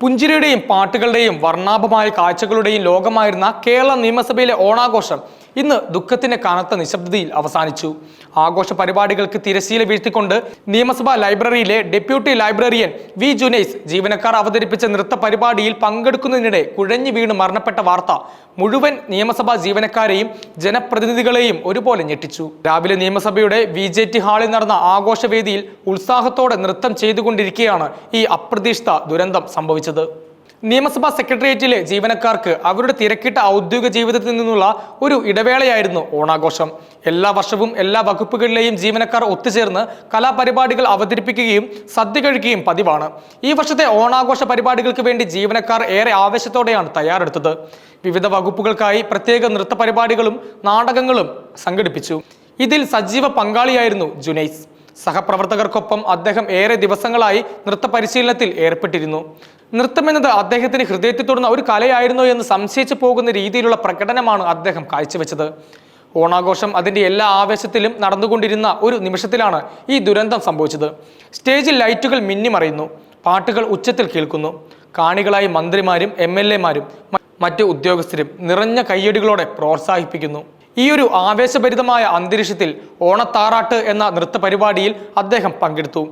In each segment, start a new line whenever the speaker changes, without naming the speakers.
പുഞ്ചിരിയുടെയും പാട്ടുകളുടെയും വർണാഭമായ കാഴ്ചകളുടെയും ലോകമായിരുന്ന കേരള നിയമസഭയിലെ ഓണാഘോഷം ഇന്ന് ദുഃഖത്തിന്റെ കനത്ത നിശബ്ദതയിൽ അവസാനിച്ചു. ആഘോഷ പരിപാടികൾക്ക് തിരശീല വീഴ്ത്തിക്കൊണ്ട് നിയമസഭാ ലൈബ്രറിയിലെ ഡെപ്യൂട്ടി ലൈബ്രറിയൻ വി. ജുനൈസ് ജീവനക്കാർ അവതരിപ്പിച്ച നൃത്ത പരിപാടിയിൽ പങ്കെടുക്കുന്നതിനിടെ കുഴഞ്ഞു വീണ് മരണപ്പെട്ട വാർത്ത മുഴുവൻ നിയമസഭാ ജീവനക്കാരെയും ജനപ്രതിനിധികളെയും ഒരുപോലെ ഞെട്ടിച്ചു. രാവിലെ നിയമസഭയുടെ വി. ജെ. ടി. ഹാളിൽ നടന്ന ആഘോഷവേദിയിൽ ഉത്സാഹത്തോടെ നൃത്തം ചെയ്തുകൊണ്ടിരിക്കെയാണ് ഈ അപ്രതീക്ഷിത ദുരന്തം സംഭവിച്ചത്. നിയമസഭാ സെക്രട്ടേറിയറ്റിലെ ജീവനക്കാർക്ക് അവരുടെ തിരക്കിട്ട ഔദ്യോഗിക ജീവിതത്തിൽ നിന്നുള്ള ഒരു ഇടവേളയായിരുന്നു ഓണാഘോഷം. എല്ലാ വർഷവും എല്ലാ വകുപ്പുകളിലെയും ജീവനക്കാർ ഒത്തുചേർന്ന് കലാപരിപാടികൾ അവതരിപ്പിക്കുകയും സദ്യ കഴിക്കുകയും പതിവാണ്. ഈ വർഷത്തെ ഓണാഘോഷ പരിപാടികൾക്ക് വേണ്ടി ജീവനക്കാർ ഏറെ ആവേശത്തോടെയാണ് തയ്യാറെടുത്തത്. വിവിധ വകുപ്പുകൾക്കായി പ്രത്യേക നൃത്ത പരിപാടികളും നാടകങ്ങളും സംഘടിപ്പിച്ചു. ഇതിൽ സജീവ പങ്കാളിയായിരുന്നു ജുനൈസ്. സഹപ്രവർത്തകർക്കൊപ്പം അദ്ദേഹം ഏറെ ദിവസങ്ങളായി നൃത്ത പരിശീലനത്തിൽ ഏർപ്പെട്ടിരുന്നു. നൃത്തമെന്നത് അദ്ദേഹത്തിന് ഹൃദയത്തിൽ തൊടുന്ന ഒരു കലയായിരുന്നോ എന്ന് സംശയിച്ചു പോകുന്ന രീതിയിലുള്ള പ്രകടനമാണ് അദ്ദേഹം കാഴ്ചവെച്ചത്. ഓണാഘോഷം അതിന്റെ എല്ലാ ആവേശത്തിലും നടന്നുകൊണ്ടിരുന്ന ഒരു നിമിഷത്തിലാണ് ഈ ദുരന്തം സംഭവിച്ചത്. സ്റ്റേജിൽ ലൈറ്റുകൾ മിന്നിമറയുന്നു. പാട്ടുകൾ ഉച്ചത്തിൽ കേൾക്കുന്നു. കാണികളായി മന്ത്രിമാരും എം എൽ എമാരും മറ്റ് ഉദ്യോഗസ്ഥരും നിറഞ്ഞ കയ്യടികളോടെ പ്രോത്സാഹിപ്പിക്കുന്നു. ഈ ഒരു ആവേശഭരിതമായ അന്തരീക്ഷത്തിൽ ഓണത്താറാട്ട് എന്ന നൃത്ത പരിപാടിയിൽ അദ്ദേഹം പങ്കെടുത്തു.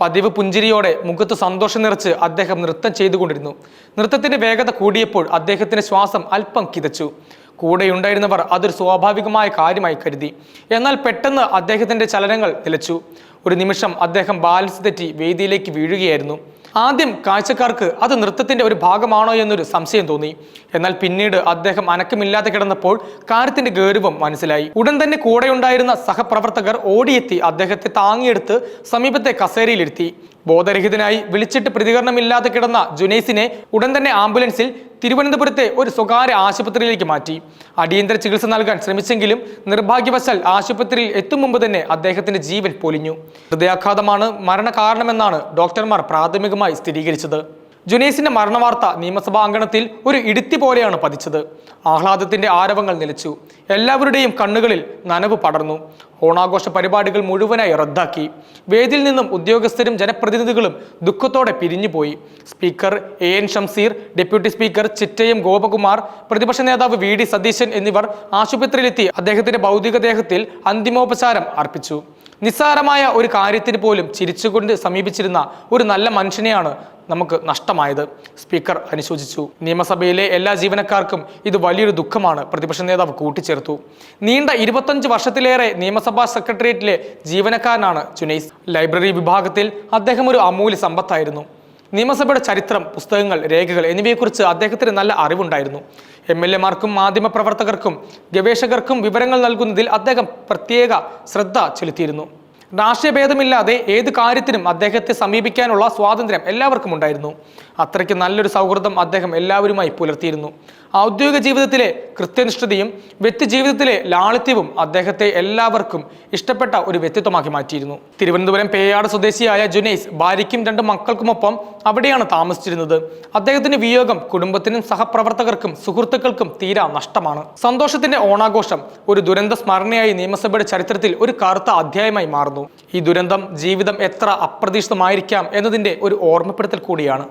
പതിവ് പുഞ്ചിരിയോടെ മുഖത്ത് സന്തോഷം നിറച്ച് അദ്ദേഹം നൃത്തം ചെയ്തുകൊണ്ടിരുന്നു. നൃത്തത്തിന്റെ വേഗത കൂടിയപ്പോൾ അദ്ദേഹത്തിന്റെ ശ്വാസം അല്പം കിതച്ചു. കൂടെയുണ്ടായിരുന്നവർ അതൊരു സ്വാഭാവികമായ കാര്യമായി കരുതി. എന്നാൽ പെട്ടെന്ന് അദ്ദേഹത്തിന്റെ ചലനങ്ങൾ നിലച്ചു. ഒരു നിമിഷം അദ്ദേഹം ബാലൻസ് തെറ്റി വേദിയിലേക്ക് വീഴുകയായിരുന്നു. ആദ്യം കാഴ്ചക്കാർക്ക് അത് നൃത്തത്തിന്റെ ഒരു ഭാഗമാണോ എന്നൊരു സംശയം തോന്നി. എന്നാൽ പിന്നീട് അദ്ദേഹം അനക്കമില്ലാതെ കിടന്നപ്പോൾ കാര്യത്തിന്റെ ഗൗരവം മനസ്സിലായി. ഉടൻ തന്നെ കൂടെയുണ്ടായിരുന്ന സഹപ്രവർത്തകർ ഓടിയെത്തി അദ്ദേഹത്തെ താങ്ങിയെടുത്ത് സമീപത്തെ കസേരയിലിരുത്തി. ബോധരഹിതനായി വിളിച്ചിട്ട് പ്രതികരണമില്ലാതെ കിടന്ന ജുനൈസിനെ ഉടൻ തന്നെ ആംബുലൻസിൽ തിരുവനന്തപുരത്തെ ഒരു സ്വകാര്യ ആശുപത്രിയിലേക്ക് മാറ്റി. അടിയന്തര ചികിത്സ നൽകാൻ ശ്രമിച്ചെങ്കിലും നിർഭാഗ്യവശാൽ ആശുപത്രിയിൽ എത്തും മുമ്പ് തന്നെ അദ്ദേഹത്തിന്റെ ജീവൻ പൊലിഞ്ഞു. ഹൃദയാഘാതമാണ് മരണകാരണമെന്നാണ് ഡോക്ടർമാർ പ്രാഥമികമായി സ്ഥിരീകരിച്ചത്. ജുനൈസിന്റെ മരണവാർത്ത നിയമസഭാ അങ്കണത്തിൽ ഒരു ഇടുത്തി പോലെയാണ് പതിച്ചത്. ആഹ്ലാദത്തിന്റെ ആരവങ്ങൾ നിലച്ചു. എല്ലാവരുടെയും കണ്ണുകളിൽ നനവ് പടർന്നു. ഓണാഘോഷ പരിപാടികൾ മുഴുവനായി റദ്ദാക്കി. വേദിയിൽ നിന്നും ഉദ്യോഗസ്ഥരും ജനപ്രതിനിധികളും ദുഃഖത്തോടെ പിരിഞ്ഞുപോയി speaker A N Shamseer deputy speaker Chittayam Gopakumar പ്രതിപക്ഷ നേതാവ് വി ഡി സതീശൻ എന്നിവർ ആശുപത്രിയിലെത്തി അദ്ദേഹത്തിന്റെ ഭൗതികദേഹത്തിൽ അന്തിമോപചാരം അർപ്പിച്ചു. നിസ്സാരമായ ഒരു കാര്യത്തിന് പോലും ചിരിച്ചുകൊണ്ട് സമീപിച്ചിരുന്ന ഒരു നല്ല മനുഷ്യനെയാണ് നമുക്ക് നഷ്ടമായത്. സ്പീക്കർ അനുശോചിച്ചു. നിയമസഭയിലെ എല്ലാ ജീവനക്കാർക്കും ഇത് വലിയൊരു ദുഃഖമാണ്. പ്രതിപക്ഷ നേതാവ് കൂട്ടിച്ചേർത്തു. നീണ്ട ഇരുപത്തഞ്ച് വർഷത്തിലേറെ നിയമസഭാ സെക്രട്ടേറിയറ്റിലെ ജീവനക്കാരനാണ് ചുനൈസ് ലൈബ്രറി വിഭാഗത്തിൽ അദ്ദേഹം ഒരു അമൂല്യ സമ്പത്തായിരുന്നു. നിയമസഭയുടെ ചരിത്രം പുസ്തകങ്ങൾ രേഖകൾ എന്നിവയെക്കുറിച്ച് അദ്ദേഹത്തിന് നല്ല അറിവുണ്ടായിരുന്നു. എം എൽ എമാർക്കും മാധ്യമപ്രവർത്തകർക്കും ഗവേഷകർക്കും വിവരങ്ങൾ നൽകുന്നതിൽ അദ്ദേഹം പ്രത്യേക ശ്രദ്ധ ചെലുത്തിയിരുന്നു. രാഷ്ട്രീയ ഭേദമില്ലാതെ ഏത് കാര്യത്തിനും അദ്ദേഹത്തെ സമീപിക്കാനുള്ള സ്വാതന്ത്ര്യം എല്ലാവർക്കും ഉണ്ടായിരുന്നു. അത്രയ്ക്ക് നല്ലൊരു സൗഹൃദം അദ്ദേഹം എല്ലാവരുമായി പുലർത്തിയിരുന്നു. ഔദ്യോഗിക ജീവിതത്തിലെ കൃത്യനിഷ്ഠതയും വ്യക്തി ജീവിതത്തിലെ ലാളിത്യവും അദ്ദേഹത്തെ എല്ലാവർക്കും ഇഷ്ടപ്പെട്ട ഒരു വ്യക്തിത്വമാക്കി മാറ്റിയിരുന്നു. തിരുവനന്തപുരം പേയാട് സ്വദേശിയായ ജുനൈസ് ഭാര്യയ്ക്കും രണ്ട് മക്കൾക്കുമൊപ്പം അവിടെയാണ് താമസിച്ചിരുന്നത്. അദ്ദേഹത്തിന്റെ വിയോഗം കുടുംബത്തിനും സഹപ്രവർത്തകർക്കും സുഹൃത്തുക്കൾക്കും തീരാ നഷ്ടമാണ്. സന്തോഷത്തിന്റെ ഓണാഘോഷം ഒരു ദുരന്ത സ്മരണയായി നിയമസഭയുടെ ചരിത്രത്തിൽ ഒരു കറുത്ത അധ്യായമായി മാറുന്നു. ഈ ദുരന്തം ജീവിതം എത്ര അപ്രതീക്ഷിതമായിരിക്കാം എന്നതിന്റെ ഒരു ഓർമ്മപ്പെടുത്തൽ കൂടിയാണ്.